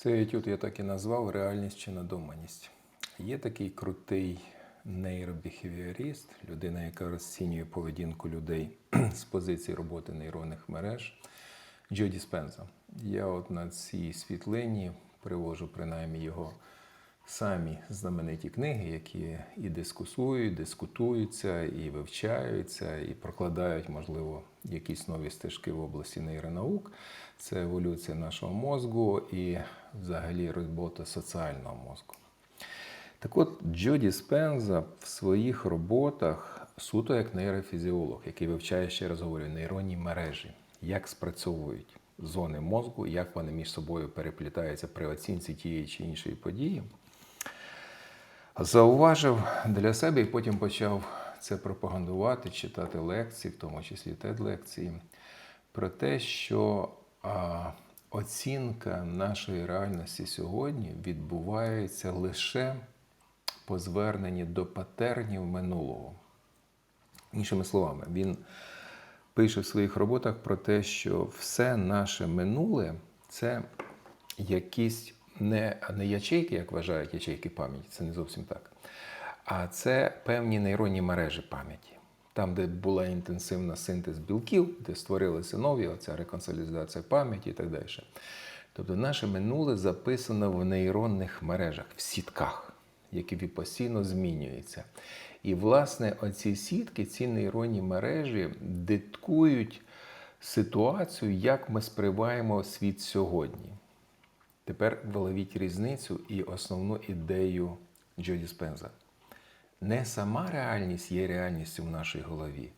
Цей етюд я так і назвав реальність чи надуманість. Є такий крутий нейробіхевіоріст, людина, яка розцінює поведінку людей з позиції роботи нейронних мереж, Джо Діспенза. Я от на цій світлині привожу принаймні його самі знамениті книги, які і дискусують, дискутуються, і вивчаються, і прокладають, можливо, якісь нові стежки в області нейронаук. Це еволюція нашого мозку і взагалі робота соціального мозку. Так от, Джо Діспенза в своїх роботах суто як нейрофізіолог, який вивчає, ще раз говорю, нейронні мережі, як спрацьовують зони мозку, як вони між собою переплітаються при оцінці тієї чи іншої події. Зауважив для себе і потім почав це пропагандувати, читати лекції, в тому числі TED-лекції, про те, що а, оцінка нашої реальності сьогодні відбувається лише по зверненні до патернів минулого. Іншими словами, він пише в своїх роботах про те, що все наше минуле це якісь не, не ячейки, як вважають ячейки пам'яті, це не зовсім так. А це певні нейронні мережі пам'яті. Там, де була інтенсивна синтез білків, де створилися нові, оця реконсолідація пам'яті і так далі. Тобто наше минуле записано в нейронних мережах, в сітках, які постійно змінюються. І, власне, оці сітки, ці нейронні мережі диктують ситуацію, як ми сприймаємо світ сьогодні. Тепер виловіть різницю і основну ідею Джо Діспенза. Не сама реальність є реальністю в нашій голові,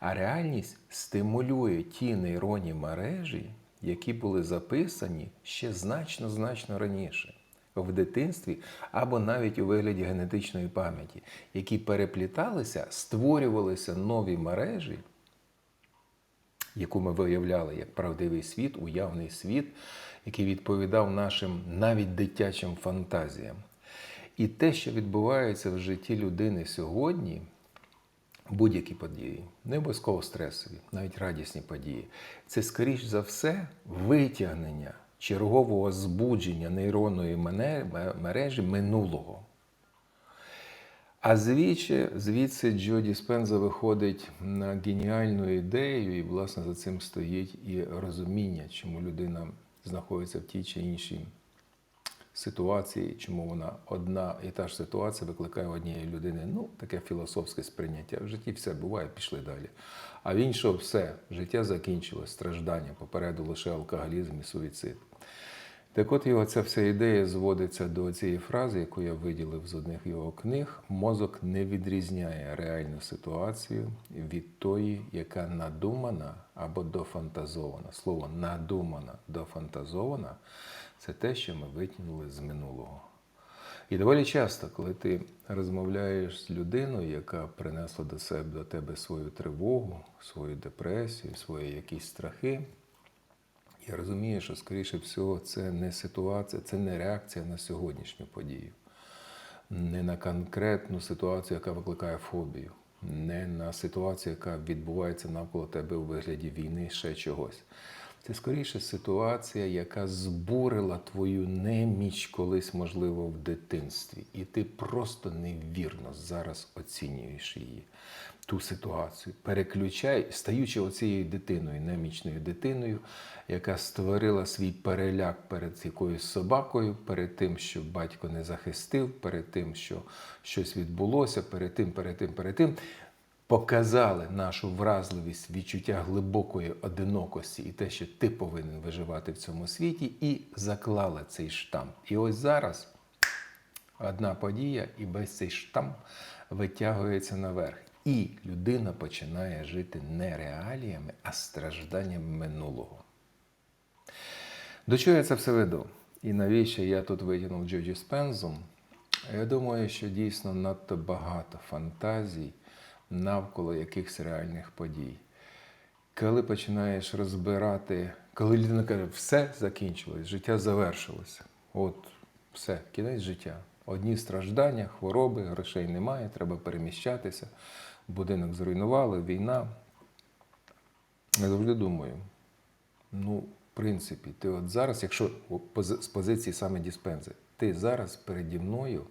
а реальність стимулює ті нейронні мережі, які були записані ще значно-значно раніше, в дитинстві або навіть у вигляді генетичної пам'яті, які перепліталися, створювалися нові мережі, яку ми виявляли як правдивий світ, уявний світ, який відповідав нашим навіть дитячим фантазіям. І те, що відбувається в житті людини сьогодні, будь-які події, не обов'язково стресові, навіть радісні події, це, скоріш за все, витягнення чергового збудження нейронної мережі минулого. А звідси, звідси Джо Діспенза виходить на геніальну ідею, і, власне, за цим стоїть і розуміння, чому людина знаходиться в тій чи іншій ситуації, чому вона одна і та ж ситуація викликає однієї людини ну, таке філософське сприйняття. В житті все буває, пішли далі. А в іншого все, життя закінчилось, страждання, попереду лише алкоголізм і суїцид. Так от його ця вся ідея зводиться до цієї фрази, яку я виділив з одних його книг. Мозок не відрізняє реальну ситуацію від тої, яка надумана або дофантазована. Слово надумана, дофантазована це те, що ми витягнули з минулого. І доволі часто, коли ти розмовляєш з людиною, яка принесла до себе до тебе свою тривогу, свою депресію, свої якісь страхи, я розумію, що, скоріше всього, це не ситуація, це не реакція на сьогоднішню подію, не на конкретну ситуацію, яка викликає фобію, не на ситуацію, яка відбувається навколо тебе у вигляді війни, ще чогось. Це скоріше ситуація, яка збурила твою неміч колись, можливо, в дитинстві. І ти просто невірно зараз оцінюєш її, ту ситуацію. Переключай, стаючи оцією дитиною, немічною дитиною, яка створила свій переляк перед якоюсь собакою, перед тим, що батько не захистив, перед тим, що щось відбулося, перед тим, перед тим, перед тим показали нашу вразливість, відчуття глибокої одинокості і те, що ти повинен виживати в цьому світі, і заклали цей штамп. І ось зараз одна подія, і весь цей штамп витягується наверх. І людина починає жити не реаліями, а стражданнями минулого. До чого я це все веду? І навіщо я тут витягнув Джоджі Спензу? Я думаю, що дійсно надто багато фантазій навколо якихось реальних подій. Коли починаєш розбирати, коли людина каже, все закінчилось, життя завершилося. От все, кінець життя. Одні страждання, хвороби, грошей немає, треба переміщатися. Будинок зруйнували, війна. Я завжди думаю, ну, В принципі, ти от зараз, якщо з позиції саме диспензи, ти зараз переді мною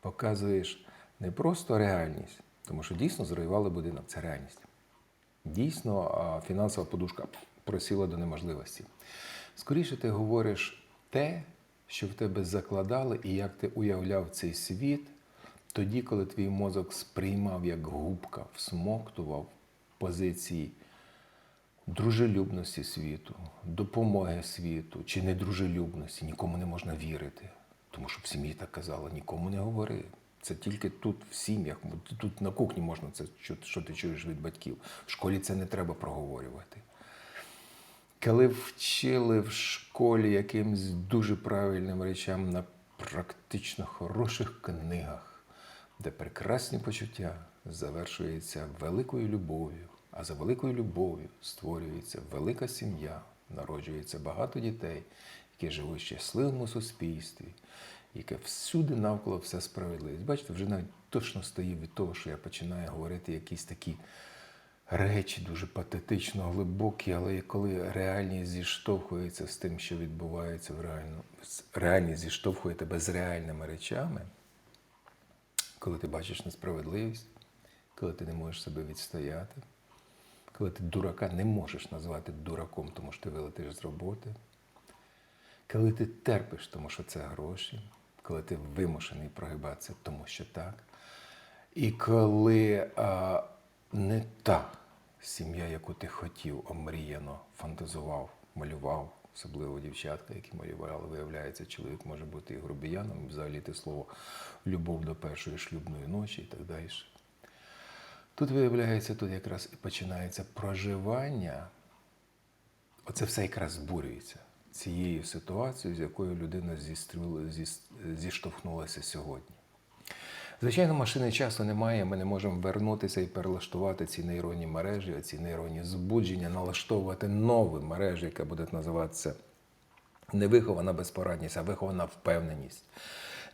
показуєш не просто реальність, тому що дійсно зруйнували будинок, це реальність. Дійсно, фінансова подушка просіла до неможливості. Скоріше ти говориш те, що в тебе закладали, і як ти уявляв цей світ, тоді, коли твій мозок сприймав як губка, всмоктував позиції дружелюбності світу, допомоги світу чи недружелюбності, нікому не можна вірити. Тому що в сім'ї так казали, нікому не говори. Це тільки тут, в сім'ях, тут на кухні можна це чути, що ти чуєш від батьків. В школі це не треба проговорювати. Коли вчили в школі якимсь дуже правильним речам на практично хороших книгах, де прекрасні почуття завершуються великою любов'ю, а за великою любов'ю створюється велика сім'я, народжується багато дітей, які живуть в щасливому суспільстві, яке всюди навколо все справедливість. Бачите, вже навіть точно стоїть від того, що я починаю говорити якісь такі речі дуже патетично глибокі, але коли реальність зіштовхується з тим, що відбувається в реальному, реальність зіштовхує тебе з реальними речами, коли ти бачиш несправедливість, коли ти не можеш себе відстояти, коли ти дурака не можеш назвати дураком, тому що ти вилетиш з роботи, коли ти терпиш, тому що це гроші, коли ти вимушений прогибатися, тому що так. І коли а, не та сім'я, яку ти хотів, омріяно фантазував, малював, особливо дівчатка, які малювали, виявляється, чоловік може бути і грубіяном, і взагалі те слово любов до першої шлюбної ночі і так далі. Тут виявляється, тут якраз і починається проживання. Оце все якраз збурюється цією ситуацією, з якою людина зіштовхнулася сьогодні. Звичайно, машини часу немає, ми не можемо вернутися і перелаштувати ці нейронні мережі, ці нейронні збудження, налаштовувати нові мережі, яка буде називатися не вихована безпорадність, а вихована впевненість.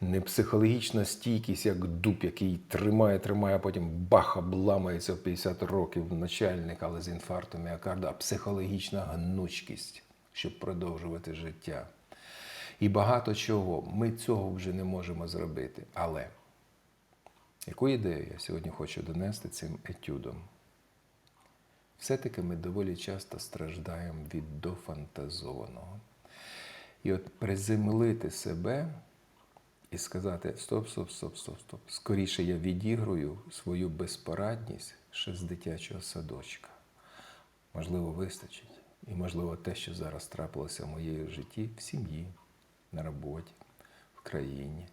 Не психологічна стійкість, як дуб, який тримає, тримає, а потім бах, обламається в 50 років начальник, але з інфарктом міокарда, а психологічна гнучкість, щоб продовжувати життя. І багато чого. Ми цього вже не можемо зробити. Але яку ідею я сьогодні хочу донести цим етюдом? Все-таки ми доволі часто страждаємо від дофантазованого. І от приземлити себе і сказати: стоп, стоп, стоп, стоп, стоп. Скоріше я відігрую свою безпорадність ще з дитячого садочка. Можливо, вистачить. І, можливо, те, що зараз трапилося в моєму житті, в сім'ї, на роботі, в країні.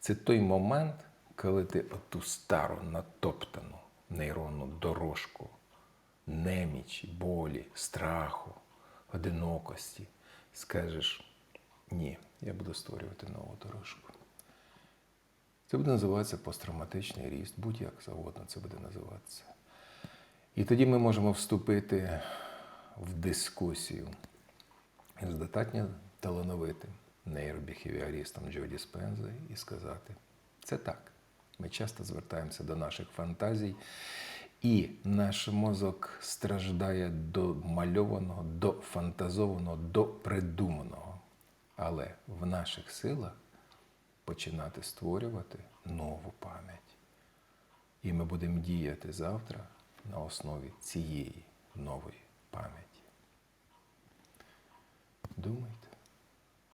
Це той момент, коли ти оту стару натоптану нейронну дорожку немічі, болі, страху, одинокості, скажеш ні, я буду створювати нову дорожку. Це буде називатися посттравматичний ріст, будь-як завгодно це буде називатися. І тоді ми можемо вступити в дискусію з достатньо талановитим нейробіхевіорістом Джо Діспензи і сказати, це так. Ми часто звертаємося до наших фантазій, і наш мозок страждає до мальованого, до фантазованого, до придуманого. Але в наших силах починати створювати нову пам'ять. І ми будемо діяти завтра на основі цієї нової пам'яті. Думайте.